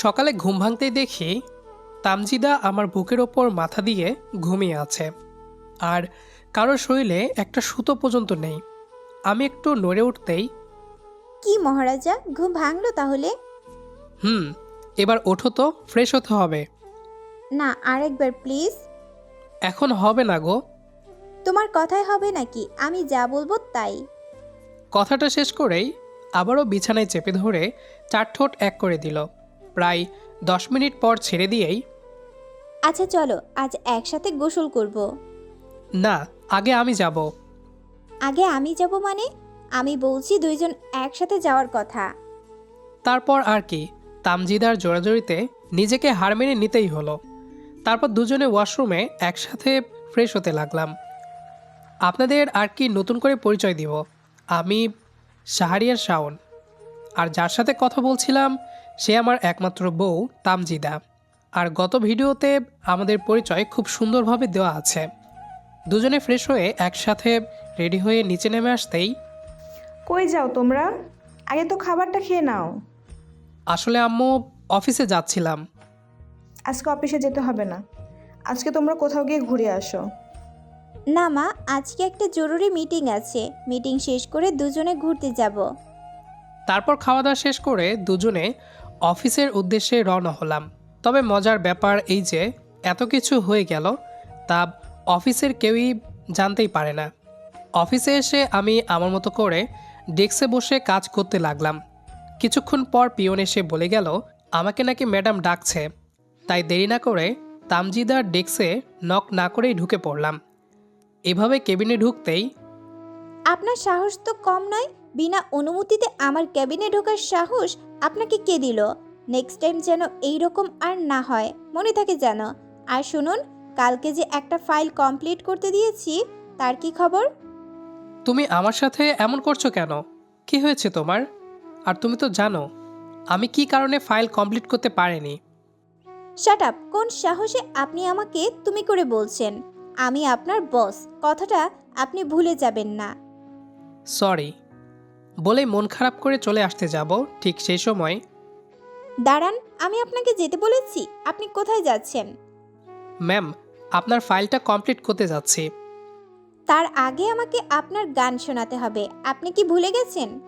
সকালে ঘুম ভাঙতেই দেখি তামজিদা আমার বুকের ওপর মাথা দিয়ে ঘুমিয়ে আছে। আর কারোর শরীরে একটা সুতো পর্যন্ত নেই। আমি একটু নড়ে উঠতেই কি মহারাজা ঘুম ভাঙলো তাহলে? হুম এবার ওঠো তো ফ্রেশ হতে হবে। না আরেকবার প্লিজ। এখন হবে না গো। তোমার কথাই হবে নাকি? আমি যা বলব তাই। কথাটা শেষ করেই আবারও বিছানায় চেপে ধরে চার ঠোঁট এক করে দিল। প্রায় দশ মিনিট পর ছেড়ে দিয়েই আচ্ছা চলো আজ একসাথে গোসল করব। না আগে আমি যাব। আগে আমি যাব মানে? আমি বলছি দুইজন একসাথে যাওয়ার কথা। তারপর আর কি তামজিদার জোরাজোরিতে নিজেকে হার মেনে নিতেই হলো। তারপর দুজনে ওয়াশরুমে একসাথে ফ্রেশ হতে লাগলাম। আপনাদের আর কি নতুন করে পরিচয় দিব? আমি শাহরিয়ার শাওন। আর যার সাথে কথা বলছিলাম সে আমার একমাত্র বউ তামজিদা। আর গত ভিডিওতে আমাদের পরিচয় খুব সুন্দরভাবে দেওয়া আছে। দুজনে ফ্রেশ হয়ে একসাথে রেডি হয়ে নিচে নেমে আসতেই কই যাও তোমরা? আগে তো খাবারটা খেয়ে নাও। আসলে আম্মু অফিসে যাচ্ছিলাম। আজকে অফিসে যেতে হবে না। আজকে তোমরা কোথাও গিয়ে ঘুরে আসো। না মা আজকে একটা জরুরি মিটিং আছে। মিটিং শেষ করে দুজনে ঘুরতে যাব। তারপর খাওয়া দাওয়া শেষ করে দুজনে অফিসের উদ্দেশ্যে রওনা হলাম। তবে মজার ব্যাপার এই যে, এত কিছু হয়ে গেল, তা অফিসের কেউই জানতেই পারে না। অফিসে এসে আমি আমার মতো করে ডেস্কে বসে কাজ করতে লাগলাম। কিছুক্ষণ পর পিয়ন এসে বলে গেল, আমাকে নাকি ম্যাডাম ডাকছে। তাই দেরি না করে তামজিদার ডেস্কে নক না করেই ঢুকে পড়লাম। এভাবে কেবিনে ঢুকতেই আপনার সাহস তো কম নয়? বিনা অনুমতিতে আমার ক্যাবিনে ঢোকার সাহস আপনাকে কে দিল? নেক্সট টাইম যেন এই রকম আর না হয়। মনে থাকে যেন। আর শুনুন কালকে যে একটা ফাইল কমপ্লিট করতে দিয়েছি তার কি খবর? তুমি আমার সাথে এমন করছ কেন? কি হয়েছে তোমার? আর তুমি তো জানো আমি কি কারণে ফাইল কমপ্লিট করতে পারিনি? শাট আপ কোন সাহসে আপনি আমাকে তুমি করে বলছেন? আমি আপনার বস কথাটা আপনি ভুলে যাবেন না। সরি বলে মন খারাপ করে চলে আসতে যাব ঠিক সেই সময়। দাঁড়ান আমি আপনাকে যেতে বলেছি। আপনি কোথায় যাচ্ছেন? ম্যাম আপনার ফাইলটা কমপ্লিট করতে যাচ্ছি। তার আগে আমাকে আপনার গান শোনাতে হবে। আপনি কি ভুলে গেছেন?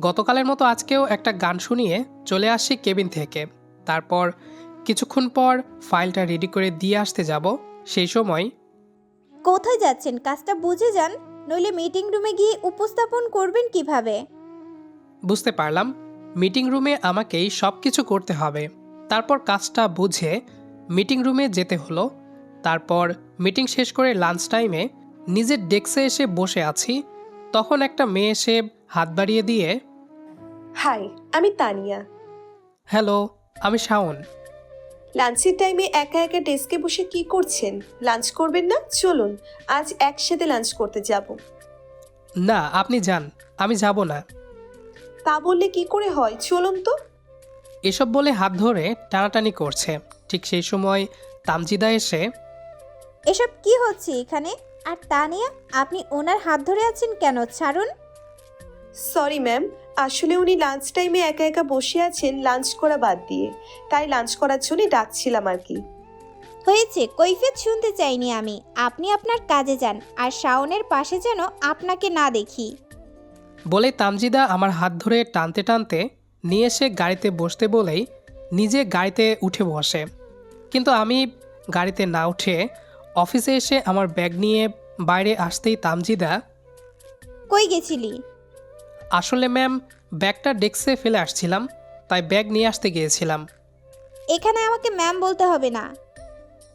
গতকালের মতো আজকেও একটা গান শুনিয়ে চলে আসি কেবিন থেকে। তারপর কিছুক্ষণ পর ফাইলটা রেডি করে দিয়ে আসতে যাব। সেই সময় কোথায় যাচ্ছেন? কাজটা বুঝে যান। নইলে মিটিং রুমে গিয়ে উপস্থাপন করবেন কীভাবে? বুঝতে পারলাম। মিটিং রুমে আমাকেই সব কিছু করতে হবে। তারপর কাজটা বুঝে মিটিং রুমে যেতে হলো। তারপর মিটিং শেষ করে লাঞ্চ টাইমে নিজের ডেস্কে এসে বসে আছি। তখন একটা মেয়ে এসে হাত বাড়িয়ে দিয়ে হাই আমি তানিয়া। হ্যালো আমি শাওন। লাঞ্চের টাইমে একা একা ডেস্কে বসে কি করছেন? লাঞ্চ করবেন না? চলুন আজ একসাথে লাঞ্চ করতে যাব। না আপনি যান আমি যাব না। তা বললে কি করে হয়? চলুন তো। এসব বলে হাত ধরে টানাটানি করছে। ঠিক সেই সময় তামজিদা এসে এসব কি হচ্ছে এখানে? আর তা নিয়ে আপনি ওনার হাত ধরে আছেন কেন? ছাড়ুন। সরি ম্যাম আসলে উনি লাঞ্চ টাইমে একা একা বসে আছেন লাঞ্চ করা বাদ দিয়ে। তাই লাঞ্চ করার জন্য ডাকছিলাম আর কি। হয়েছে কৈফিয়ত শুনতে চাইনি আমি। আপনি আপনার কাজে যান আর শাওনের পাশে যেন আপনাকে না দেখি। বলে তামজিদা আমার হাত ধরে টানতে টানতে নিয়ে এসে গাড়িতে বসতে বলেই নিজে গাড়িতে উঠে বসে। কিন্তু আমি গাড়িতে না উঠে অফিসে এসে আমার ব্যাগ নিয়ে বাইরে আসতেই তামজিদা কই গেছিলি? আসলে ম্যাম ব্যাগটা ডেস্কে ফেলে আসছিলাম তাই ব্যাগ নিয়ে আসতে গিয়েছিলাম। এখানে আমাকে ম্যাম বলতে হবে না।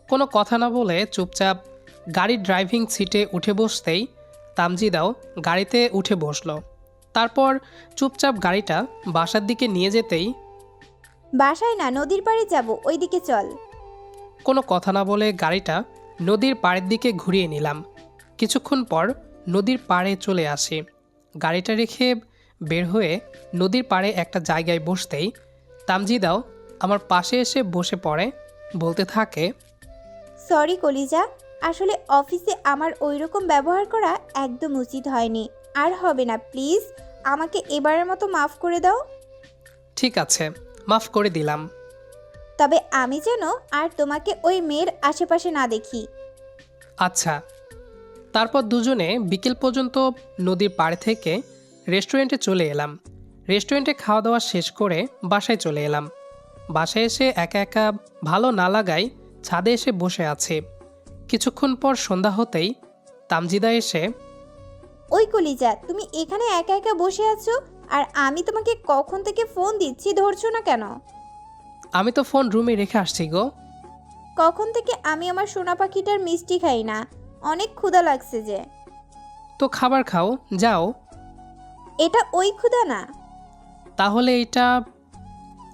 কোনো কথা না বলে চুপচাপ গাড়ির ড্রাইভিং সিটে উঠে বসতেই তামজিদাও গাড়িতে উঠে বসল। তারপর চুপচাপ গাড়িটা বাসার দিকে নিয়ে যেতেই বাসায় না নদীর পাড়ে যাব ওইদিকে চল। কোনো কথা না বলে গাড়িটা নদীর পাড়ের দিকে ঘুরিয়ে নিলাম। কিছুক্ষণ পর নদীর পাড়ে চলে আসি। গাড়িটা রেখে বের হয়ে নদীর পাড়ে একটা জায়গায় বসতেই তামজিদাও আমার পাশে এসে বসে পড়ে বলতে থাকে সরি কলিজা আসলে অফিসে আমার ওই রকম ব্যবহার করা একদম উচিত হয়নি। আর হবে না প্লিজ আমাকে এবারের মতো মাফ করে দাও। ঠিক আছে মাফ করে দিলাম। তবে আমি যেন আর তোমাকে ওই মেয়ের আশেপাশে না দেখি। আচ্ছা তারপর দুজনে বিকেল পর্যন্ত নদীর পাড়ে থেকে রেস্টুরেন্টে চলে এলাম। রেস্টুরেন্টে খাওয়া দাওয়া শেষ করে বাসায় চলে এলাম। বাসায় এসে একা একা ভালো না লাগায় ছাদে এসে বসে আছে। কিছুক্ষণ পর সন্ধ্যা হতেই তামজিদা এসে ওই কলিজা তুমি এখানে একা একা বসে আছো? আর আমি তোমাকে কখন থেকে ফোন দিচ্ছি ধরছো না কেন? আমি তো ফোন রুমে রেখে আসছি গো। কখন থেকে আমি আমার সোনা পাখিটার মিষ্টি খাই না? অনেক ক্ষুধা লাগছে যে। তো খাবার খাও যাও। এটা ওই ক্ষুধা না। তাহলে এটা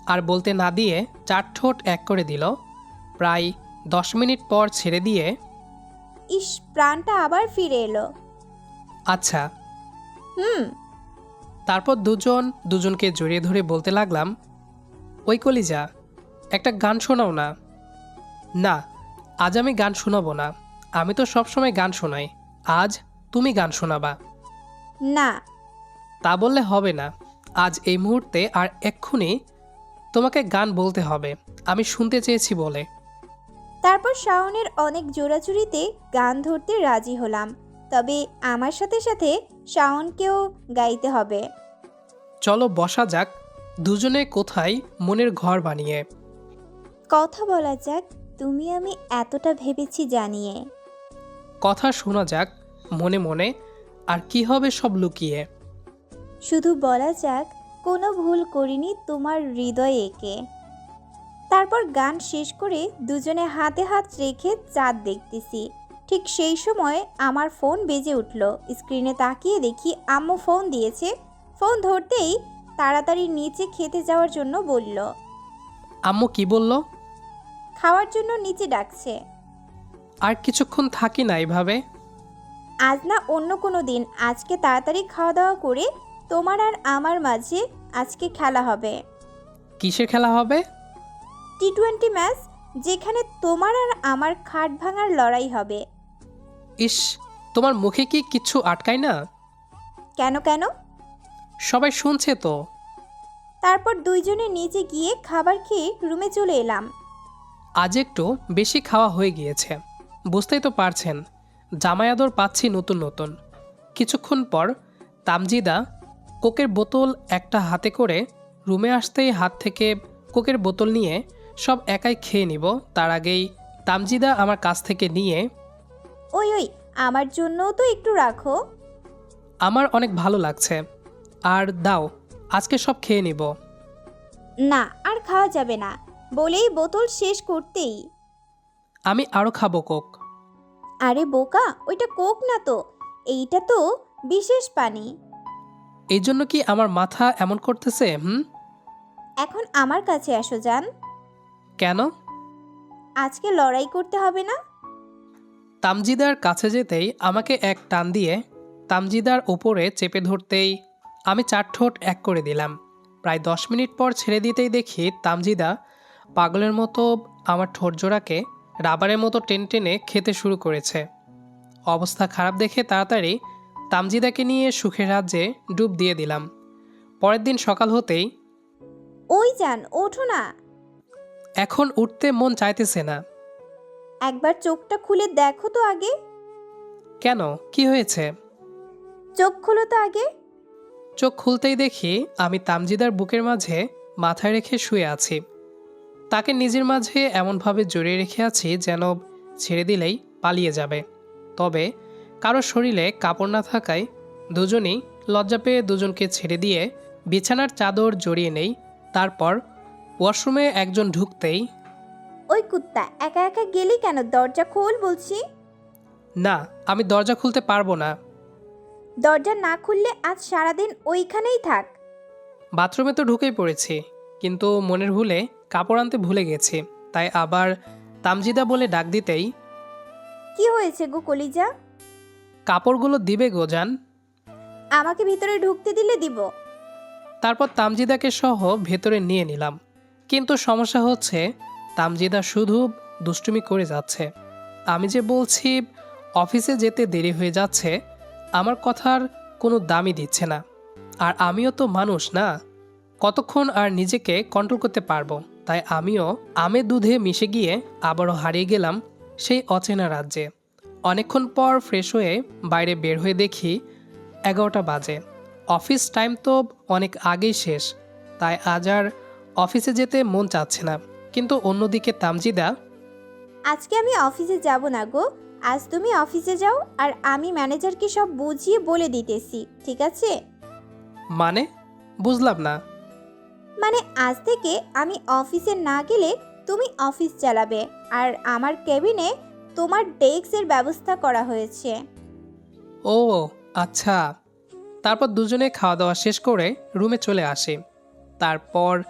আর বলতে না দিয়ে চার ঠোঁট এক করে দিল। প্রায় দশ মিনিট পর ছেড়ে দিয়ে ইস প্রাণটা আবার ফিরে এলো। আচ্ছা। হুম। তারপর দুজন দুজনকে জড়িয়ে ধরে বলতে লাগলাম ওই কলিজা একটা গান শোনাও না। না আজ আমি গান শোনাবো না। আমি তো সবসময় গান শোনাই। আজ তুমি গান শোনাবা। না। তা বললে হবে না। আজ এই মুহূর্তে আর এক্ষুনি তোমাকে গান বলতে হবে। আমি শুনতে চেয়েছি বলে। তারপর শাওনের অনেক জোড়াচুরিতে গান ধরতে রাজি হলাম। তবে আমার সাথে সাথে শাওনকেও গাইতে হবে। চলো বসা যাক। দুজনে কোথায় মনের ঘর বানিয়ে। কথা বলা যাক তুমি আমি এতটা ভেবেছি জানিয়ে। কথা শোনা যাক মনে মনে আর কি হবে সব লুকিয়ে। শুধু বলা যাক কোনো ভুল করিনি তোমার হৃদয়ে একে। তারপর গান শেষ করে দুজনে হাতে হাত রেখে চাঁদ দেখতেছি। ঠিক সেই সময় আমার ফোন বেজে উঠল। স্ক্রিনে তাকিয়ে দেখি আম্মু ফোন দিয়েছে। ফোন ধরতেই তাড়াতাড়ি নিচে খেতে যাওয়ার জন্য বলল আম্মু কি বলল? খাওয়ার জন্য নিচে ডাকছে। আর কিছুক্ষণ থাকি না এভাবে। আজ না অন্য কোনো দিন। আজকে তাড়াতাড়ি খাওয়া দাওয়া করে তোমার আর আমার মাঝে আজকে খেলা হবে। কিসের খেলা হবে? টি টোয়েন্টি ম্যাচ যেখানে তোমার আর আমার খাট ভাঙার লড়াই হবে। ইস তোমার মুখে কি কিচ্ছু আটকায় না? কেন কেন? সবাই শুনছে তো। তারপর দুইজনে নিচে গিয়ে খাবার খেয়ে রুমে চলে এলাম। আজ একটু বেশি খাওয়া হয়ে গিয়েছে। বুঝতেই তো পারছেন জামাই আদর পাচ্ছি নতুন নতুন। কিছুক্ষণ পর তামজিদা কোকের বোতল একটা হাতে করে রুমে আসতেই হাত থেকে কোকের বোতল নিয়ে সব একাই খেয়ে নিব। তার আগেই তামজিদা আমার কাছ থেকে নিয়ে ওই ওই আমার জন্যও তো একটু রাখো। আমার অনেক ভালো লাগছে। আর দাও আজকে সব খেয়ে নিব। না আর খাওয়া যাবে না। বলেই বোতল শেষ করতেই আমি আরও খাব কোক। আরে বোকা ওইটা কোক না তো। এইটা তো বিশেষ পানি। এই জন্য কি আমার মাথা এমন করতেছে হুম? এখন আমার কাছে আসো যান কেন? আজকে লড়াই করতে হবে না? তামজিদার কাছে যেতেই আমাকে এক টান দিয়ে তামজিদার ওপরে চেপে ধরতেই আমি চার ঠোঁট এক করে দিলাম। প্রায় দশ মিনিট পর ছেড়ে দিতেই দেখি তামজিদা পাগলের মতো আমার ঠোঁট জোড়াকে রাবারের মতো টেনে টেনে খেতে শুরু করেছে। অবস্থা খারাপ দেখে তাড়াতাড়ি তামজিদাকে নিয়ে সুখের রাজ্যে ডুব দিয়ে দিলাম। পরের দিন সকাল হতেই ওই যান ওঠো না। এখন উঠতে মন চাইতেছে না। একবার চোখটা খুলে দেখো তো আগে। কেন? কি হয়েছে? চোখ খুলো তো আগে। চোখ খুলতেই দেখি আমি তামজিদার বুকের মাঝে মাথায় রেখে শুয়ে আছি। তাকে নিজের মাঝে এমনভাবে জড়িয়ে রেখে আছি যেন ছেড়ে দিলেই পালিয়ে যাবে। তবে কারও শরীরে কাপড় না থাকায় দুজনেই লজ্জা পেয়ে দুজনকে ছেড়ে দিয়ে বিছানার চাদর জড়িয়ে নেই। তারপর ওয়াশরুমে একজন ঢুকতেই ওই কুত্তা একা একা গেলি কেন? দরজা খোল বলছি। না আমি দরজা খুলতে পারব না। দরজা না খুললে আজ সারাদিন ওইখানেই থাক। বাথরুমে তো ঢুকেই পড়েছি। কিন্তু মনের ভুলে কাপড় আনতে ভুলে গেছি। তাই আবার তামজিদা বলে ডাক দিতেই কি হয়েছে গো কলিজা? কাপড়গুলো দিবে গোজান আমাকে ভিতরে ঢুকতে দিলে দিব। তারপর তামজিদাকে সহ ভেতরে নিয়ে নিলাম। কিন্তু সমস্যা হচ্ছে তামজিদা শুধু দুষ্টুমি করে যাচ্ছে। আমি যে বলছি অফিসে যেতে দেরি হয়ে যাচ্ছে আমার কথার কোনো দামই দিচ্ছে না। আর আমিও তো মানুষ না। কতক্ষণ আর নিজেকে কন্ট্রোল করতে পারব? তাই আমিও আমে দুধে মিশে গিয়ে আবারও হারিয়ে গেলাম সেই অচেনা রাজ্যে। অনেকক্ষণ পর ফ্রেশ হয়ে বাইরে বের হয়ে দেখি এগারোটা বাজে। অফিস টাইম তো অনেক আগেই শেষ তাই আজ আর অফিসে যেতে মন চাচ্ছে না। কিন্তু অন্যদিকে তামজিদা আজকে আমি অফিসে যাব না গো। আজ তুমি অফিসে যাও আর আমি ম্যানেজারকে সব বুঝিয়ে বলে দিতেছি ঠিক আছে? মানে? বুঝলাম না। মানে আজ থেকে আমি অফিসে না গেলে তুমি অফিস চালাবে আর আমার কেবিনে তোমার ডেস্কের ব্যবস্থা করা হয়েছে। ও আচ্ছা। তারপর দুজনে খাওয়া দাওয়া শেষ করে রুমে চলে আসি। তারপর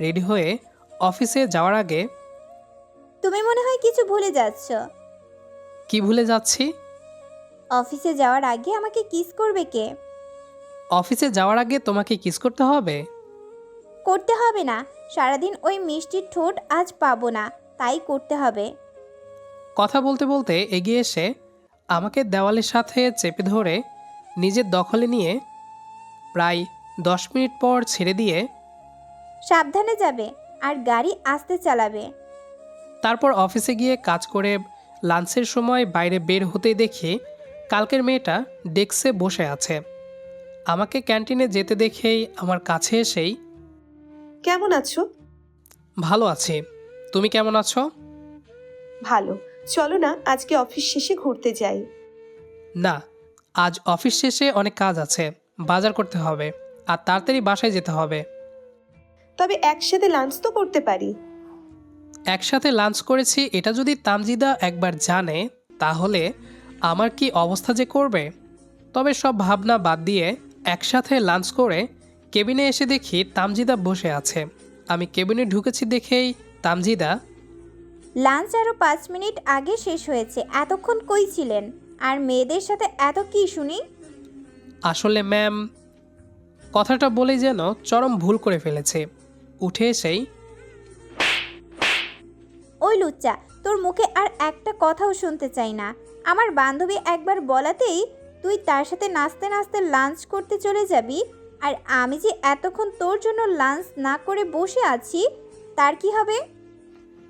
রেডি হয়ে অফিসে যাওয়ার আগে তুমি মনে হয় কিছু ভুলে যাচ্ছ। কি ভুলে যাচ্ছি? অফিসে যাওয়ার আগে আমাকে কিস করবে কে? অফিসে যাওয়ার আগে তোমাকে কিস করতে হবে? করতে হবে না। সারাদিন ওই মিষ্টির ঠোঁট আজ পাবো না তাই করতে হবে। কথা বলতে বলতে এগিয়ে এসে আমাকে দেওয়ালের সাথে চেপে ধরে নিজের দখলে নিয়ে প্রায় দশ মিনিট পর ছেড়ে দিয়ে সাবধানে যাবে আর গাড়ি আস্তে চালাবে। তারপর অফিসে গিয়ে কাজ করে লাঞ্চের সময় বাইরে বের হতে দেখি কালকের মেয়েটা ডেস্কে বসে আছে। আমাকে ক্যান্টিনে যেতে দেখেই আমার কাছে এসেই কেমন আছো? ভালো আছি। তুমি কেমন আছো? ভালো। চলো না আজকে অফিস শেষে ঘুরতে যাই। না আজ অফিস শেষে অনেক কাজ আছে। বাজার করতে হবে আর তাড়াতাড়ি বাসায় যেতে হবে। তবে একসাথে লাঞ্চ তো করতে পারি। একসাথে লাঞ্চ করেছি এটা যদি তামজিদা একবার জানে তাহলে আমার কি অবস্থা যে করবে? তবে সব ভাবনা বাদ দিয়ে একসাথে লাঞ্চ করে কেবিনে এসে দেখি তামজিদা বসে আছে। আমি কেবিনে ঢুকেছি দেখেই তামজিদা? লাঞ্চ আরও পাঁচ মিনিট আগে শেষ হয়েছে এতক্ষণ কই ছিলেন? আর মেয়েদের সাথে এত কি শুনি? আসলে ম্যাম কথাটা বলেই যেন চরম ভুল করে ফেলেছে। উঠে এসেই ওই লুচ্চা তোর মুখে আর একটা কথাও শুনতে চাই না। আমার বান্ধবী একবার বলাতেই তুই তার সাথে নাচতে নাচতে লাঞ্চ করতে চলে যাবি আর আমি যে এতক্ষণ তোর জন্য লাঞ্চ না করে বসে আছি, তার কি হবে?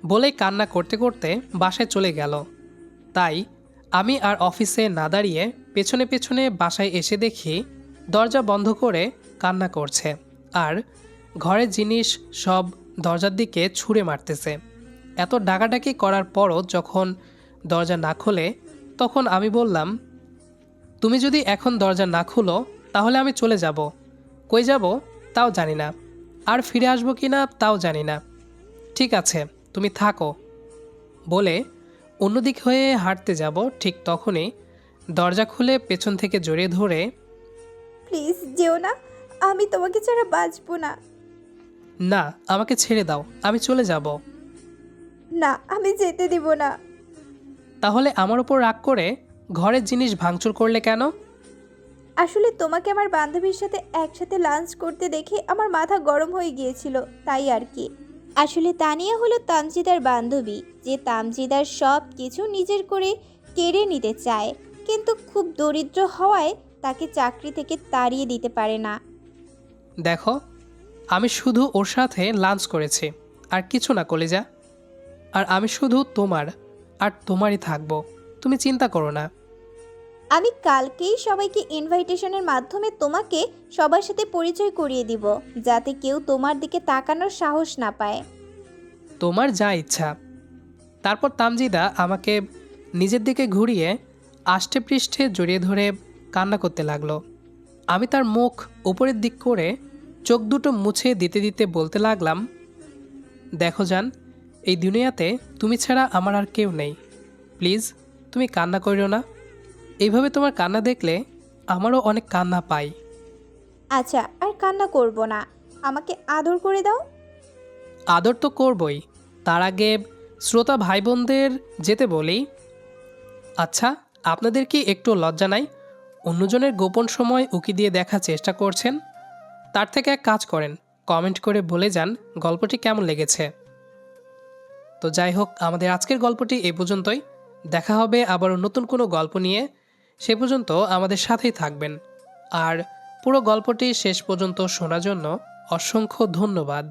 বলে কান্না করতে করতে বাসায় চলে গেল। তাই আমি আর অফিসে না দাঁড়িয়ে পেছনে পেছনে বাসায় এসে দেখি দরজা বন্ধ করে কান্না করছে আর ঘরের জিনিস সব দরজার দিকে ছুঁড়ে মারতেছে। এত ডাকাডাকি করার পরও যখন দরজা না খোলে, তখন আমি বললাম, তুমি যদি এখন দরজা না খুলো, তাহলে আমি চলে যাব। কই যাব তাও জানি না। আর ফিরে আসব কি না তাও জানি না। ঠিক আছে তুমি থাকো। বলে অন্যদিক হয়ে হাঁটতে যাব ঠিক তখনই দরজা খুলে পেছন থেকে জড়িয়ে ধরে প্লিজ যেও না আমি তোমাকে ছাড়া বাঁচবো না। না আমাকে ছেড়ে দাও আমি চলে যাব। না আমি যেতে দিব না। তাহলে আমার ওপর রাগ করে ঘরের জিনিস ভাঙচুর করলে কেন? আসলে তোমাকে আমার বান্ধবীর সাথে একসাথে লাঞ্চ করতে দেখে আমার মাথা গরম হয়ে গিয়েছিল, তাই আর কি। আসলে তানিয়া হলো তামজিদার বান্ধবী, যে তামজিদার সব কিছু নিজের করে কেড়ে নিতে চায়, কিন্তু খুব দরিদ্র হওয়ায় তাকে চাকরি থেকে তাড়িয়ে দিতে পারে না। দেখো, আমি শুধু ওর সাথে লাঞ্চ করেছি, আর কিছু না কলেজা। আর আমি শুধু তোমার, আর তোমারই থাকব, তুমি চিন্তা করো না। আমি কালকেই সবাইকে ইনভাইটেশনের মাধ্যমে তোমাকে সবার সাথে পরিচয় করিয়ে দিব, যাতে কেউ তোমার দিকে তাকানোর সাহস না পায়। তোমার যা ইচ্ছা। তারপর তামজিদা আমাকে নিজের দিকে ঘুরিয়ে আষ্টে পৃষ্ঠে জড়িয়ে ধরে কান্না করতে লাগল। আমি তার মুখ উপরের দিক করে চোখ দুটো মুছে দিতে দিতে বলতে লাগলাম, দেখো যান এই দুনিয়াতে তুমি ছাড়া আমার আর কেউ নেই। প্লিজ, তুমি কান্না করিও না। এইভাবে তোমার কান্না দেখলে আমারও অনেক কান্না পাই। আচ্ছা আর কান্না করব না। আমাকে আদর করে দাও। আদর তো করবই। তার আগে শ্রোতা ভাই বোনদের যেতে বলি। আচ্ছা আপনাদের কি একটু লজ্জা নাই? অন্যজনের গোপন সময় উকি দিয়ে দেখার চেষ্টা করছেন। তার থেকে এক কাজ করেন কমেন্ট করে বলে যান গল্পটি কেমন লেগেছে। তো যাই হোক আমাদের আজকের গল্পটি এই পর্যন্তই। দেখা হবে আবারও নতুন কোনো গল্প নিয়ে। সে পর্যন্ত আমাদের সাথেই থাকবেন। আর পুরো গল্পটি শেষ পর্যন্ত শোনার জন্য অসংখ্য ধন্যবাদ।